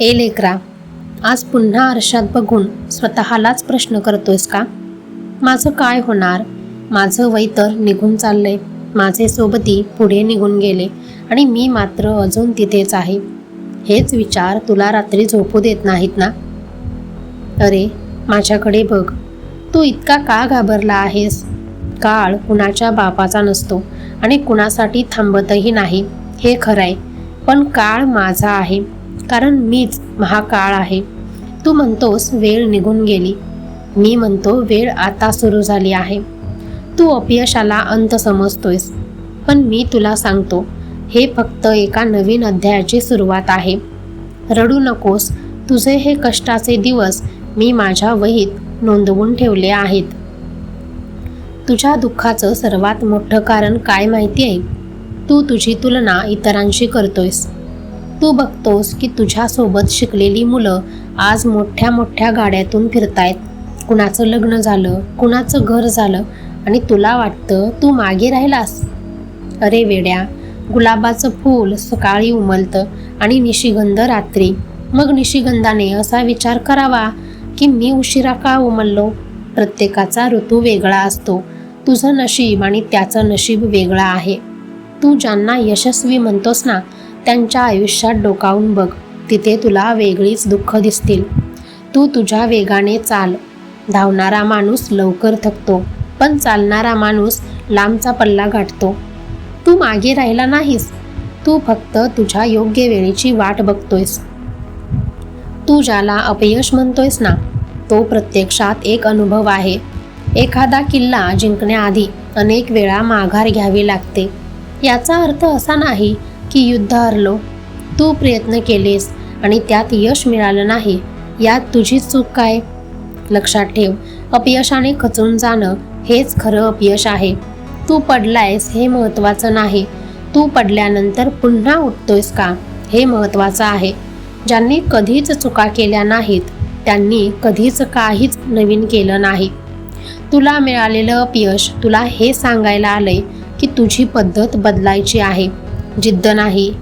ए लेकरा आज पुन्हा आरशात बघून स्वतःलाच प्रश्न करतोयस का? माझं काय होणार? माझं वय तर निघून चाललंय. माझे सोबती पुढे निघून गेले आणि मी मात्र अजून तिथेच आहे. हेच विचार तुला रात्री झोपू देत नाहीत ना? अरे माझ्याकडे बघ. तू इतका का घाबरला आहेस? काळ कुणाच्या बापाचा नसतो आणि कुणासाठी थांबतही नाही. हे खरंय. पण काळ माझा आहे. कारण मीच महाकाळ आहे. तू म्हणतोस वेळ निघून गेली. मी म्हणतो वेळ आता सुरू झाली आहे. तू अपयशाला अंत समजतोयस. पण मी तुला सांगतो हे फक्त एका नवीन अध्यायाची सुरुवात आहे. रडू नकोस. तुझे हे कष्टाचे दिवस मी माझ्या वहीत नोंदवून ठेवले आहेत. तुझ्या दुःखाचं सर्वात मोठं कारण काय माहिती आहे? तू तुझी तुलना इतरांशी करतोयस. तू बघतोस की तुझ्यासोबत शिकलेली मुलं आज मोठ्या मोठ्या गाड्यातून फिरतायत. कुणाचं लग्न झालं कुणाचं घर झालं आणि तुला वाटतं तू मागे राहिलास? अरे वेड्या गुलाबाचं फूल सकाळी उमलतं आणि निशिगंध रात्री. मग निशिगंधाने असा विचार करावा की मी उशिरा का उमललो? प्रत्येकाचा ऋतू वेगळा असतो. तुझं नशीब आणि त्याचं नशीब वेगळं आहे. तू ज्यांना यशस्वी म्हणतोस ना त्यांच्या आयुष्यात डोकावून बघ. तिथे तुला वेगळीच दुःख दिसतील. तू तुझ्या वेगाने चाल. धावणारा माणूस लवकर थकतो पण चालणारा माणूस लांबचा पल्ला गाठतो. तू मागे राहिला नाहीस. तू फक्त तुझ्या योग्य वेळेची वाट बघतोयस. तू ज्याला अपयश म्हणतोयस ना तो प्रत्यक्षात एक अनुभव आहे. एखादा किल्ला जिंकण्याआधी अनेक वेळा माघार घ्यावी लागते. याचा अर्थ असा नाही की युद्ध हरलो. तू प्रयत्न केलेस आणि त्यात यश मिळालं नाही. यात तुझी चूक काय? लक्षात ठेव अपयशाने खचून जाणं हेच खरं अपयश आहे. तू पडलायस हे महत्त्वाचं नाही. तू पडल्यानंतर पुन्हा उठतोयस का? हे महत्त्वाचं आहे. ज्यांनी कधीच चुका केल्या नाहीत त्यांनी कधीच काहीच नवीन केलं नाही. तुला मिळालेलं अपयश तुला हे सांगायला आलंय की तुझी पद्धत बदलायची आहे. जिद्द नाही.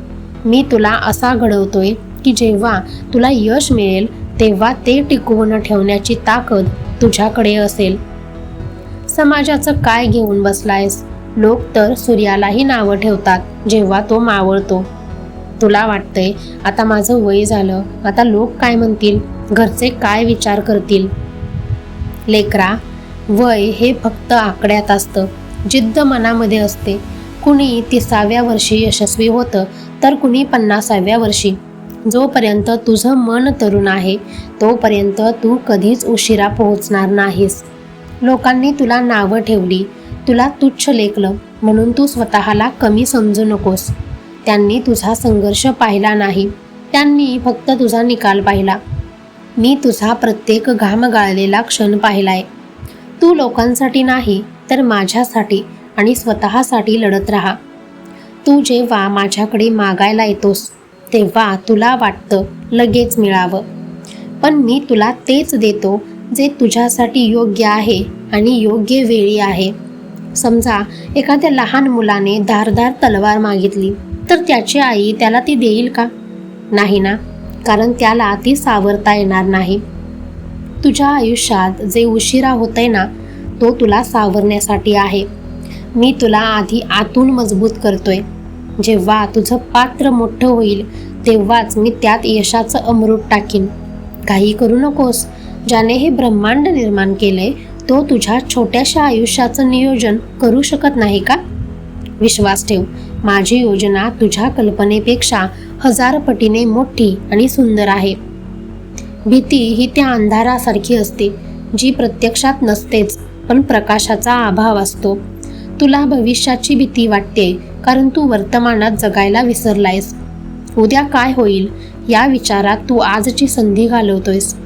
मी तुला असा घडवतोय की जेव्हा तुला यश मिळेल तेव्हा ते टिकवून ठेवण्याची ताकद तुझ्याकडे असेल. समाजाचं काय घेऊन बसलायस? लोक तर सूर्यालाही नावं ठेवतात जेव्हा तो मावळतो. तुला वाटतंय आता माझं वय झालं. आता लोक काय म्हणतील? घरचे काय विचार करतील? लेकरा वय हे फक्त आकड्यात असतं. जिद्द मनामध्ये असते. कुणी तिसाव्या वर्षी यशस्वी होतं तर कुणी पन्नासाव्या वर्षी. जोपर्यंत तुझं मन तरुण आहे तोपर्यंत तू कधीच उशिरा पोहोचणार नाहीस. लोकांनी तुला नावं ठेवली तुला तुच्छ लेखलं म्हणून तू स्वतःला कमी समजू नकोस. त्यांनी तुझा संघर्ष पाहिला नाही त्यांनी फक्त तुझा निकाल पाहिला. मी तुझा प्रत्येक घाम गाळलेला क्षण पाहिलाय. तू लोकांसाठी नाही तर माझ्यासाठी. आणि स्वतःसाठी लढत राहा. तू जेव्हा माझ्याकडे मागायला येतोस तेव्हा तुला वाटतं लगेच मिळावं. पण मी तुला तेच देतो जे तुझ्यासाठी योग्य आहे आणि योग्य वेळी आहे. समजा एखाद्या लहान मुलाने धारदार तलवार मागितली तर त्याची आई त्याला ती देईल का? नाही ना कारण त्याला ती सावरता येणार नाही. तुझ्या आयुष्यात जे उशिरा होतंय ना तो तुला सावरण्यासाठी आहे. मी तुला आधी आतून मजबूत करतोय. जेव्हा तुझं पात्र मोठं होईल तेव्हाच मी त्यात यशाचं अमृत टाकीन. काही करू नकोस. ज्याने हे ब्रह्मांड निर्माण केलंय तो तुझ्या छोट्याशा आयुष्याचं नियोजन करू शकत नाही का? विश्वास ठेव. माझी योजना तुझ्या कल्पनेपेक्षा हजार पटीने मोठी आणि सुंदर आहे. भीती ही त्या अंधारासारखी असते जी प्रत्यक्षात नसतेच पण प्रकाशाचा अभाव असतो. तुला भविष्याची भीती वाटते कारण तू वर्तमानात जगायला विसरलायस. उद्या काय होईल या विचारात तू आजची संधी घालवतोयस.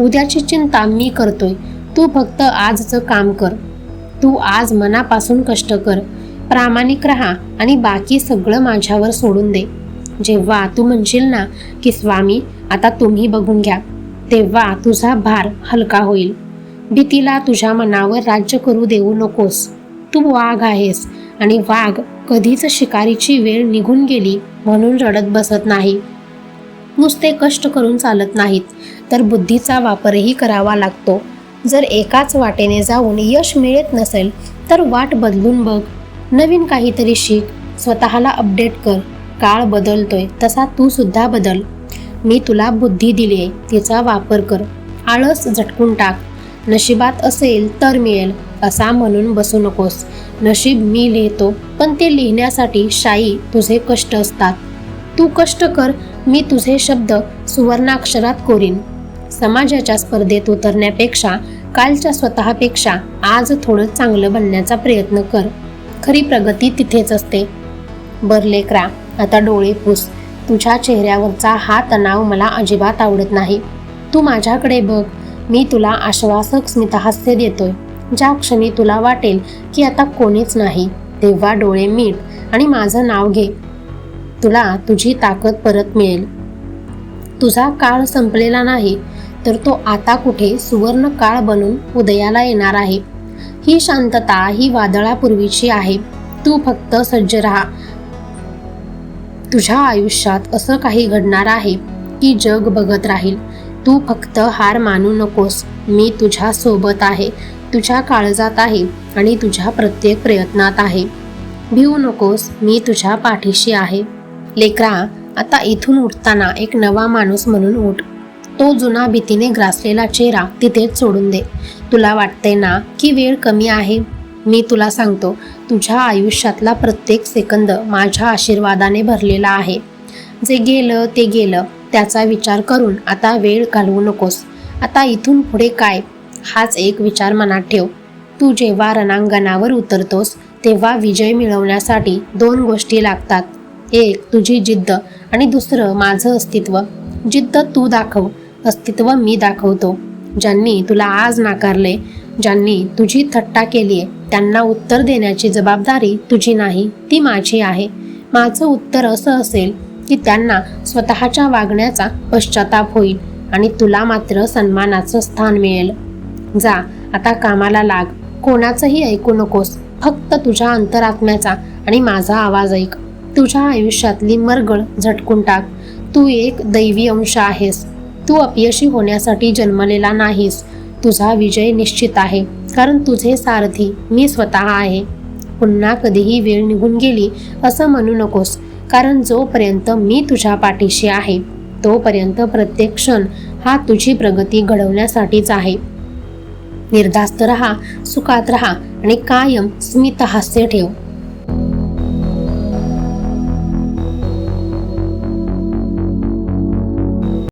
उद्याची चिंता मी करतोय. तू फक्त आजचं काम कर. तू आज मनापासून कष्ट कर. प्रामाणिक राहा आणि बाकी सगळं माझ्यावर सोडून दे. जेव्हा तू म्हणशील ना की स्वामी आता तुम्ही बघून घ्या. तेव्हा तुझा भार हलका होईल. भीतीला तुझ्या मनावर राज्य करू देऊ नकोस. तू वाघ आहेस आणि वाघ कधीच शिकारीची वेळ निघून गेली म्हणून रडत बसत नाही. नुसते कष्ट करून चालत नाहीत तर बुद्धीचा वापरही करावा लागतो. जर एकाच वाटेने जाऊन यश मिळत नसेल तर वाट बदलून बघ. नवीन काहीतरी शिक स्वतःला अपडेट कर. काळ बदलतोय तसा तू सुद्धा बदल. मी तुला बुद्धी दिली आहे तिचा वापर कर. आळस झटकून टाक. नशिबात असेल तर मिळेल असा म्हणून बसू नकोस. नशीब मी लिहितो पण ते लिहिण्यासाठी शाई तुझे कष्ट असतात. तू कष्ट कर मी तुझे शब्द सुवर्णाक्षरात कोरीन. समाजाच्या स्पर्धेत उतरण्यापेक्षा कालच्या स्वतःपेक्षा आज थोडं चांगलं बनण्याचा प्रयत्न कर. खरी प्रगती तिथेच असते. बर लेकरा आता डोळे पुस. तुझ्या चेहऱ्यावरचा हा तणाव मला अजिबात आवडत नाही. तू माझ्याकडे बघ. मी तुला आश्वासक स्मितहास्य देतोय. ज्या क्षणी तुला वाटेल की आता कोणीच नाही तेव्हा डोळे मीट आणि माझं नाव घे. तुला तुझी ताकद परत मिळेल. तुझा काळ संपलेला नाही तर तो आता कुठे सुवर्ण काळ बनून उदयाला येणार आहे. ही शांतता ही वादळापूर्वीची आहे. तू फक्त सज्ज राहा. तुझ्या आयुष्यात असं काही घडणार आहे की जग बघत राहील. तू फक्त हार मानू नकोस. मी तुझ्या सोबत आहे. तुझ्या काळजात आहे आणि तुझ्या प्रत्येक प्रयत्नात आहे. भिवू नकोस. मी तुझ्या पाठीशी आहे. लेकरा आता इथून उठताना एक नवा माणूस म्हणून उठ. तो जुना भीतीने ग्रासलेला चेहरा तिथेच सोडून दे. तुला वाटते ना की वेळ कमी आहे? मी तुला सांगतो तुझ्या आयुष्यातला प्रत्येक सेकंद माझ्या आशीर्वादाने भरलेला आहे. जे गेलं ते गेलं. त्याचा विचार करून आता वेळ घालवू नकोस. आता इथून पुढे काय? हाच एक विचार मनात ठेव. तू जेव्हा रणांगणावर उतरतोस तेव्हा विजय मिळवण्यासाठी दोन गोष्टी लागतात. एक तुझी जिद्द आणि दुसरं माझं अस्तित्व. जिद्द तू दाखव अस्तित्व मी दाखवतो. ज्यांनी तुला आज नाकारले ज्यांनी तुझी थट्टा केली आहे त्यांना उत्तर देण्याची जबाबदारी तुझी नाही ती माझी आहे. माझं उत्तर असं असेल की त्यांना स्वतःच्या वागण्याचा पश्चाताप होईल आणि तुला मात्र सन्मानाचं स्थान मिळेल. जा आता कामाला लाग. कोणाचंही ऐकू नकोस. फक्त तुझ्या अंतरात्म्याचा आणि माझा आवाज ऐक. तुझ्या आयुष्यातली मरगळ झटकून टाक. तू एक दैवी अंश आहेस. तू अपयशी होण्यासाठी जन्मलेला नाहीस. तुझा विजय निश्चित आहे. कारण तुझे सारथी मी स्वतः आहे. पुन्हा कधीही वेळ निघून गेली असं म्हणू नकोस. कारण जोपर्यंत मी तुझ्या पाठीशी आहे तोपर्यंत प्रत्येक क्षण हा तुझी प्रगती घडवण्यासाठीच आहे. निर्धास्त रहा सुखात रहा आणि कायम स्मितहास्य ठेव.